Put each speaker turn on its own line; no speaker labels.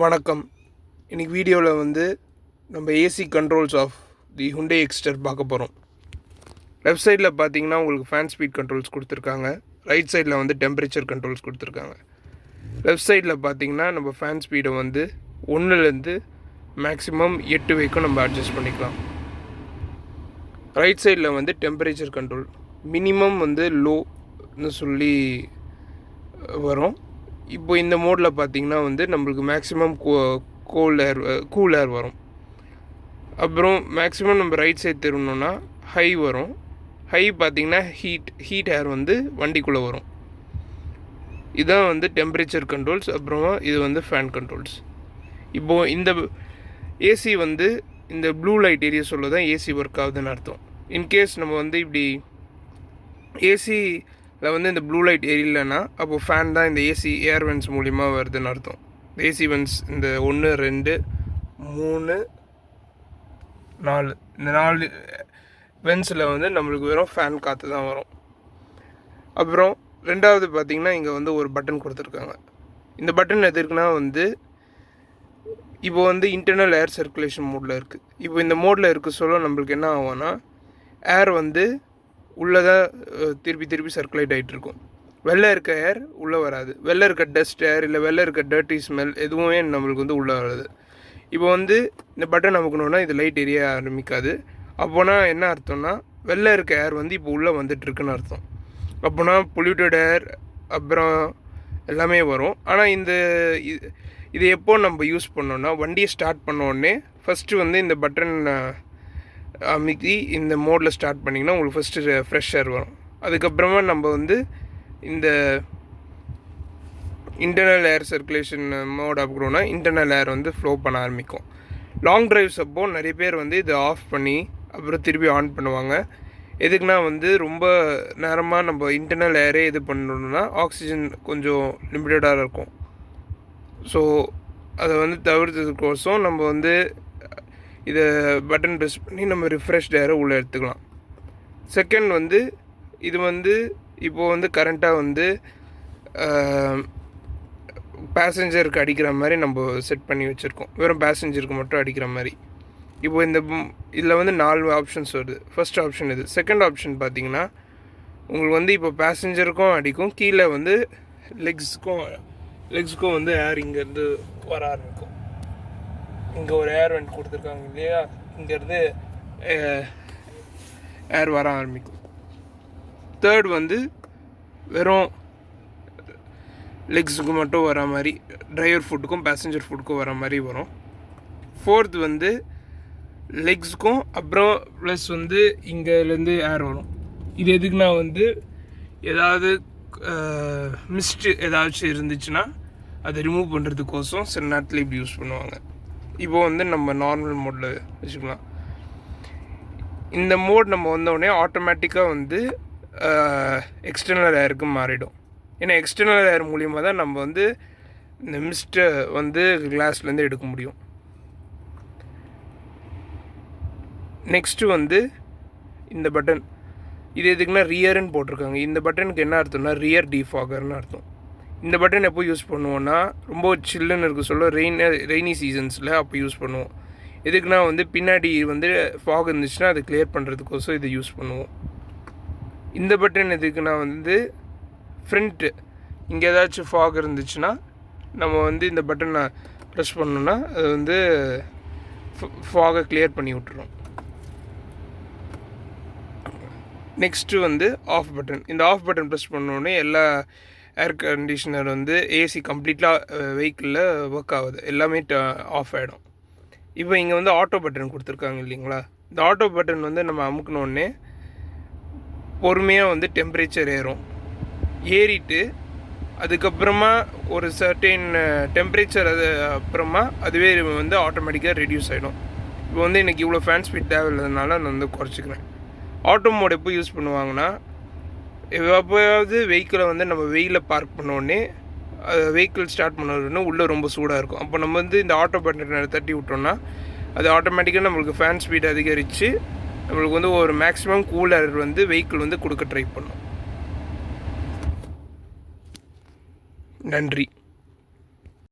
வணக்கம். இன்றைக்கி வீடியோவில் வந்து நம்ம AC controls of the Hyundai Exter பார்க்க போகிறோம் லெஃப்ட் சைடில் பார்த்தீங்கன்னா உங்களுக்கு ஃபேன் ஸ்பீட் கண்ட்ரோல்ஸ் கொடுத்துருக்காங்க. ரைட் சைடில் வந்து டெம்பரேச்சர் கண்ட்ரோல்ஸ் கொடுத்துருக்காங்க. லெஃப்ட் சைடில் பார்த்தீங்கன்னா நம்ம ஃபேன் ஸ்பீடை வந்து ஒன்றுலேருந்து மேக்ஸிமம் எட்டு வரைக்கும் நம்ம அட்ஜஸ்ட் பண்ணிக்கலாம். ரைட் சைடில் வந்து டெம்பரேச்சர் கண்ட்ரோல் மினிமம் வந்து லோன்னு சொல்லி வரும். இப்போ இந்த மோடில் பார்த்தீங்கன்னா வந்து நம்மளுக்கு maximum cold air cool air வரும். அப்புறம் மேக்ஸிமம் நம்ம ரைட் சைடு திரும்பினோன்னா ஹை வரும். ஹை பார்த்தீங்கன்னா ஹீட் ஹீட் ஏர் வந்து வண்டிக்குள்ளே வரும். இதான் வந்து டெம்பரேச்சர் கண்ட்ரோல்ஸ் அப்புறமா இது வந்து ஃபேன் கண்ட்ரோல்ஸ் இப்போது இந்த ஏசி வந்து இந்த ப்ளூ லைட் ஏரியா சொல்ல தான் ஏசி ஒர்க் ஆகுதுன்னு அர்த்தம். இன்கேஸ் நம்ம வந்து இப்படி ஏசி இல்லை வந்து இந்த ப்ளூ லைட் எரியலன்னா அப்போ ஃபேன் தான் இந்த ஏசி ஏர் வென்ஸ் மூலிமா வருதுன்னு அர்த்தம். ஏசி வென்ஸ் இந்த ஒன்று ரெண்டு மூணு நாலு. இந்த நாலு வென்ஸில் வந்து நம்மளுக்கு வெறும் ஃபேன் காற்று தான் வரும். அப்புறம் ரெண்டாவது பார்த்திங்கன்னா இங்கே வந்து ஒரு பட்டன் கொடுத்துருக்காங்க. இந்த பட்டன் எதுக்குன்னா வந்து இப்போ வந்து இன்டர்னல் ஏர் சர்க்குலேஷன் மோடில் இருக்குது இப்போ இந்த மோடில் இருக்க சொல்ல நம்மளுக்கு என்ன ஆகும்னா ஏர் வந்து உள்ளே தான் திருப்பி திருப்பி சர்க்குலேட் ஆகிட்டு இருக்கும். வெளில இருக்க ஏர் உள்ளே வராது. வெளில இருக்க டஸ்ட் ஏர் இல்லை வெளில இருக்க டர்ட்டி ஸ்மெல் எதுவுமே நம்மளுக்கு வந்து உள்ளே வராது. இப்போ வந்து இந்த பட்டன் அமுக்கணுன்னா இது லைட் எரிய ஆரம்பிக்காது. அப்போனா என்ன அர்த்தம்னா வெளில இருக்க ஏர் வந்து இப்போ உள்ளே வந்துட்டுருக்குன்னு அர்த்தம். அப்போனா பொல்யூட்டட் ஏர் அப்புறம் எல்லாமே வரும். ஆனால் இந்த இது இது எப்போ நம்ம யூஸ் பண்ணோன்னா வண்டியை ஸ்டார்ட் பண்ண உடனே ஃபஸ்ட்டு வந்து இந்த பட்டன் அமைக்கி இந்த மோடில் ஸ்டார்ட் பண்ணிங்கன்னா உங்களுக்கு ஃபஸ்ட்டு ஃப்ரெஷ் ஏர் வரும். அதுக்கப்புறமா நம்ம வந்து இந்த இன்டர்னல் ஏர் சர்க்குலேஷன் மோட் அப்படின்னா இன்டர்னல் ஏர் வந்து ஃப்ளோ பண்ண ஆரம்பிக்கும். லாங் ட்ரைவ்ஸ் அப்போ நிறைய பேர் வந்து இதை ஆஃப் பண்ணி அப்புறம் திருப்பி ஆன் பண்ணுவாங்க. எதுக்குன்னா வந்து ரொம்ப நேரமாக நம்ம இன்டர்னல் ஏரே இது பண்ணணும்னா ஆக்சிஜன் கொஞ்சம் லிமிட்டடாக இருக்கும். ஸோ அதை வந்து தவிர்த்ததுக்கோசம் நம்ம வந்து இதை பட்டன் ப்ரெஸ் பண்ணி நம்ம ரிஃப்ரெஷ்ட் ஏரை உள்ளே எடுத்துக்கலாம். செகண்ட் வந்து இது வந்து இப்போது வந்து கரண்ட்டாக வந்து பேசஞ்சருக்கு அடிக்கிற மாதிரி நம்ம செட் பண்ணி வச்சுருக்கோம். வெறும் பேசஞ்சருக்கு மட்டும் அடிக்கிற மாதிரி. இப்போ இந்த இதில் வந்து நாலு ஆப்ஷன்ஸ் வருது. ஃபர்ஸ்ட் ஆப்ஷன் இது. செகண்ட் ஆப்ஷன் பார்த்தீங்கன்னா உங்களுக்கு வந்து இப்போ பேசஞ்சருக்கும் அடிக்கும். கீழே வந்து லெக்ஸுக்கும் லெக்ஸுக்கும் வந்து ஏர் இங்கேருந்து வர ஆரம்பிக்கும். இங்கே ஒரு ஏர் வெண்ட் கொடுத்துருக்காங்க இல்லையா? இங்கேருந்து ஏர் வர ஆரம்பிக்கும். தேர்ட் வந்து வெறும் லெக்ஸுக்கு மட்டும் வர மாதிரி டிரைவர் ஃபுட்டுக்கும் பேசஞ்சர் ஃபுட்டுக்கும் வர மாதிரி வரும். ஃபோர்த் வந்து லெக்ஸுக்கும் அப்புறம் ப்ளஸ் வந்து இங்கேருந்து ஏர் வரும். இது எதுக்குன்னா வந்து ஏதாவது மிஸ்ட் ஏதாச்சும் இருந்துச்சுன்னா அதை ரிமூவ் பண்ணுறதுக்கோசம் சில நேரத்தில் இப்படி யூஸ் பண்ணுவாங்க. இப்போ வந்து நம்ம நார்மல் மோடில் வச்சுக்கலாம். இந்த மோட் நம்ம வந்தோடனே ஆட்டோமேட்டிக்காக வந்து எக்ஸ்டர்னல் ஏருக்கு மாறிடும். ஏன்னா எக்ஸ்டர்னல் ஏர் மூலியமாக தான் நம்ம வந்து இந்த மிஸ்ட்டை வந்து கிளாஸ்லேருந்து எடுக்க முடியும். நெக்ஸ்ட்டு வந்து இந்த பட்டன் இது எதுக்குன்னா ரியர்னு போட்டிருக்காங்க. இந்த பட்டனுக்கு என்ன அர்த்தம்னா ரியர் டிஃபாகர்னு அர்த்தம். இந்த பட்டன் எப்போ யூஸ் பண்ணுவோன்னா ரொம்ப சில்லுன்னு இருக்க சொல்ல ரெயின் ரெய்னி சீசன்ஸில் அப்போ யூஸ் பண்ணுவோம். எதுக்குன்னா வந்து பின்னாடி வந்து ஃபாக் இருந்துச்சுன்னா அதை கிளியர் பண்ணுறதுக்கோசம் இதை யூஸ் பண்ணுவோம். இந்த பட்டன் எதுக்குன்னா வந்து ஃப்ரண்ட்டு இங்கே ஏதாச்சும் ஃபாக் இருந்துச்சுன்னா நம்ம வந்து இந்த பட்டனை ப்ரெஸ் பண்ணோன்னா அது வந்து ஃபாகை கிளியர் பண்ணி விட்டுரும். நெக்ஸ்ட்டு வந்து ஆஃப் பட்டன் இந்த ஆஃப் பட்டன் ப்ரெஸ் பண்ணோடனே எல்லா ஏர் கண்டிஷனர் வந்து ஏசி கம்ப்ளீட்டாக வெஹிக்கிளில் ஒர்க் ஆகுது. எல்லாமே ஆஃப் ஆகிடும் இப்போ இங்கே வந்து ஆட்டோ பட்டன் கொடுத்துருக்காங்க இல்லைங்களா? இந்த ஆட்டோ பட்டன் வந்து நம்ம அமுக்கினோடனே பொறுமையாக வந்து டெம்பரேச்சர் ஏறும். ஏறிட்டு அதுக்கப்புறமா ஒரு சர்டெயின் டெம்பரேச்சர் அது அப்புறமா அதுவே வந்து ஆட்டோமேட்டிக்காக ரெடியூஸ் ஆகிடும் இப்போ வந்து எனக்கு இவ்வளோ ஃபேன் ஸ்பீட் தேவையில்லாதனால நான் வந்து குறைச்சிக்கிறேன். ஆட்டோ மோட் எப்போ யூஸ் பண்ணுவாங்கன்னா எப்போயாவது வெஹிக்கிளை வந்து நம்ம வெயிலில் பார்க் பண்ணோடனே வெஹிக்கிள் ஸ்டார்ட் பண்ணோடனே உள்ளே ரொம்ப சூடாக இருக்கும். அப்போ நம்ம வந்து இந்த ஆட்டோ பட்டனை தட்டி விட்டோம்னா அது ஆட்டோமேட்டிக்காக நம்மளுக்கு ஃபேன் ஸ்பீட் அதிகரித்து நம்மளுக்கு வந்து ஒரு மேக்ஸிமம் கூலர் வந்து வெஹிக்கிள் வந்து கொடுக்க ட்ரை பண்ணும். நன்றி.